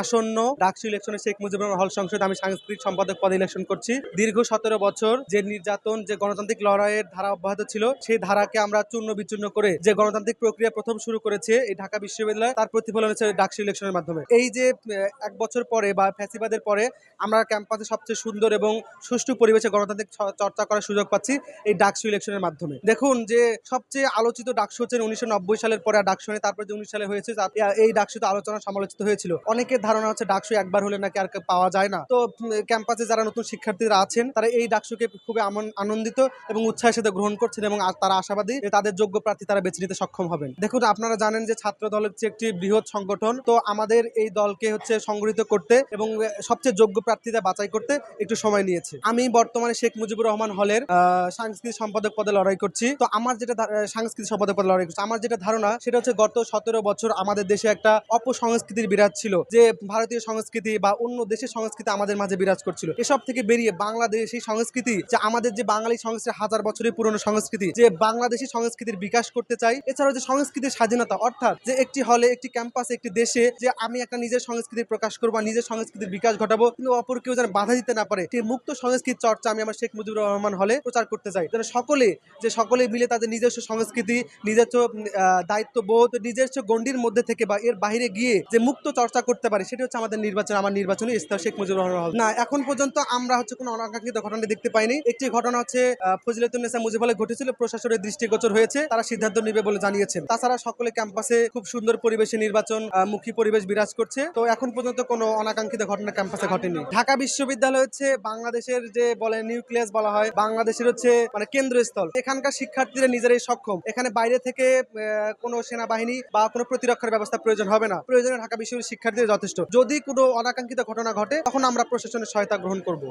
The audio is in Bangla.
আসন্ন ডাকসু ইলেকশনে শেখ মুজিবুর হল সংসদ আমি সাংস্কৃতিক সম্পাদক পদে ইলেকশন করছি। দীর্ঘ সতেরো বছর যে নির্যাতন যে গণতান্ত্রিক লড়াইয়ের ধারা অব্যাহত ছিল সেই ধারাকে আমরা চূর্ণ বিচূর্ণ করে যে গণতান্ত্রিক প্রক্রিয়া প্রথম শুরু করেছে এই ঢাকা বিশ্ববিদ্যালয় তার প্রতিফলন হচ্ছে ডাকসু ইলেকশনের মাধ্যমে। এই যে এক বছর পরে বা ফ্যাসিবাদের পরে আমরা ক্যাম্পাসে সবচেয়ে সুন্দর এবং সুষ্ঠু পরিবেশে গণতান্ত্রিক চর্চা করার সুযোগ পাচ্ছি এই ডাকসু ইলেকশনের মাধ্যমে। দেখুন যে সবচেয়ে আলোচিত ডাকসু হচ্ছে উনিশশো নব্বই সালের পরে আর ডাকসু নেই, তারপর যে উনিশ সালে হয়েছে এই ডাকসুতে আলোচনা সমালোচিত হয়েছিল। অনেকের ধারণা হচ্ছে ডাকসু একবার হলে নাকি আর পাওয়া যায় না। তো ক্যাম্পাসে যারা নতুন শিক্ষার্থীরা আছেন, তারা এই ডাকসুকে খুবই আনন্দিত এবং উৎসাহের সাথে গ্রহণ করছেন এবং তারা আশাবাদী তাদের যোগ্য প্রার্থী তারা বেছে নিতে সক্ষম হবেন। দেখুন, আপনারা জানেন যে ছাত্র দল হচ্ছে একটি বৃহৎ সংগঠন, তো আমাদের এই দলকে হচ্ছে সংগঠিত করতে এবং সবচেয়ে যোগ্য প্রার্থীদের বাছাই করতে একটু সময় নিয়েছে। আমি বর্তমানে শেখ মুজিবুর রহমান হলের সাংস্কৃতিক সম্পাদক পদে লড়াই করছি। তো আমার যেটা সাংস্কৃতিক সম্পাদক পদে লড়াই করছি, আমার যেটা ধারণা, সেটা হচ্ছে গত সতেরো বছর আমাদের দেশে একটা অপসংস্কৃতির বিরাজ ছিল, যে ভারতীয় সংস্কৃতি বা অন্য দেশের সংস্কৃতি আমাদের মাঝে বিরাজ করছিল। এসব থেকে বেরিয়ে বাংলাদেশি সংস্কৃতি, যে আমাদের যে বাঙালি সংস্কৃতি, হাজার বছরের পুরনো সংস্কৃতি, যে বাংলাদেশি সংস্কৃতির বিকাশ করতে চাই এছাড়াও যে সংস্কৃতির স্বাধীনতা, অর্থাৎ যে একটি হলে, একটি ক্যাম্পাসে, একটি দেশে যে আমি একটা নিজের সংস্কৃতি প্রকাশ করব নিজের সংস্কৃতির বিকাশ ঘটাবো, কিন্তু অপর কেউ যেন বাধা দিতে না পারে, সেই মুক্ত সংস্কৃতির চর্চা আমি আমার শেখ মুজিবুর রহমান হলে প্রচার করতে চাই। যেন সকলে, যে সকলে মিলে তাদের নিজস্ব সংস্কৃতি, নিজস্ব দায়িত্ববোধ, নিজস্ব গণ্ডির মধ্যে থেকে বা এর বাইরে গিয়ে যে মুক্ত চর্চা করতে পারে সেটা হচ্ছে আমাদের নির্বাচন, আমার নির্বাচনী ইস্তার শেখ মুজিবুর রহমান না, এখন পর্যন্ত আমরা হচ্ছে কোনো অনাকাঙ্ক্ষিত ঘটনা দেখতে পাইনি। একটি ঘটনা হচ্ছে ফজিলাতুন্নেসা মুজিব হলে ঘটেছিল, প্রশাসনের দৃষ্টিগোচর হয়েছে, তারা সিদ্ধান্ত নেবে বলে জানিয়েছেন। তাছাড়া সকলে ক্যাম্পাসে খুব সুন্দর পরিবেশে নির্বাচন মুখী পরিবেশ বিরাজ করছে। তো এখন পর্যন্ত কোনো অনাকাঙ্ক্ষিত ঘটনা ক্যাম্পাসে ঘটেনি। ঢাকা বিশ্ববিদ্যালয় হচ্ছে বাংলাদেশের যে বলে নিউক্লিয়াস বলা হয়, বাংলাদেশের হচ্ছে মানে কেন্দ্রস্থল। এখানকার শিক্ষার্থীরা নিজেরাই সক্ষম। এখানে বাইরে থেকে কোনো সেনাবাহিনী বা কোনো প্রতিরক্ষার ব্যবস্থা প্রয়োজন হবে না। প্রয়োজনে ঢাকা বিশ্ববিদ্যালয়ের শিক্ষার্থীদের যথেষ্ট। যদি কোনো অনাকাঙ্ক্ষিত ঘটনা ঘটে তখন আমরা প্রশাসনের সহায়তা গ্রহণ করব।